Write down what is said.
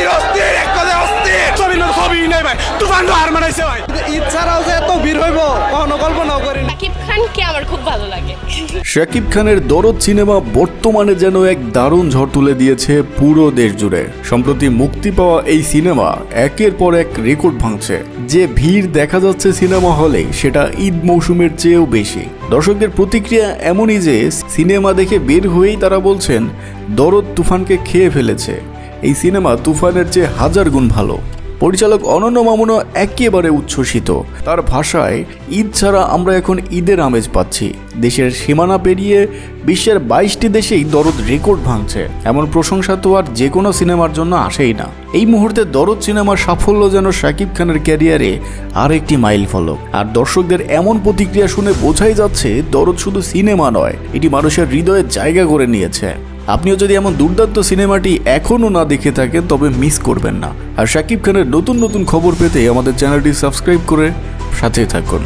অস্থির অস্থির এক কথায় অস্থির। ছবি না ছবি নাই ভাই তুফান তো হার মানাইছে ভাই। ঈদ যে এত ভিড় হইব কখনো কল্পনাও করি না সাকিব খানকে আমার খুব ভালো লাগে। শাকিব খানের দরদ সিনেমা বর্তমানে যেন এক দারুণ ঝড় তুলে দিয়েছে পুরো দেশ জুড়ে। সম্প্রতি মুক্তি পাওয়া এই সিনেমা একের পর এক রেকর্ড ভাঙছে। যে ভিড় দেখা যাচ্ছে সিনেমা হলে সেটা ঈদ মৌসুমের চেয়েও বেশি। দর্শকদের প্রতিক্রিয়া এমনই যে সিনেমা দেখে বের হয়েই তারা বলছেন দরদ তুফানকে খেয়ে ফেলেছে। এই সিনেমা তুফানের চেয়ে হাজার গুণ ভালো। পরিচালক অনন্য মামুনও একেবারে উচ্ছ্বসিত। তার ভাষায়, ঈদ ছাড়া আমরা এখন ঈদের আমেজ পাচ্ছি। দেশের সীমানা পেরিয়ে বিশ্বের বাইশটি দেশেই দরদ রেকর্ড ভাঙছে। এমন প্রশংসা তো আর যে কোনো সিনেমার জন্য আসেই না। এই মুহূর্তে দরদ সিনেমার সাফল্য যেন শাকিব খানের ক্যারিয়ারে আর একটি মাইল ফলক। আর দর্শকদের এমন প্রতিক্রিয়া শুনে বোঝাই যাচ্ছে, দরদ শুধু সিনেমা নয়, এটি মানুষের হৃদয়ে জায়গা করে নিয়েছে। আপনিও যদি এমন দুর্দান্ত সিনেমাটি এখনও না দেখে থাকেন, তবে মিস করবেন না। আর শাকিব খানের নতুন নতুন খবর পেতে আমাদের চ্যানেলটি সাবস্ক্রাইব করে সাথে থাকুন।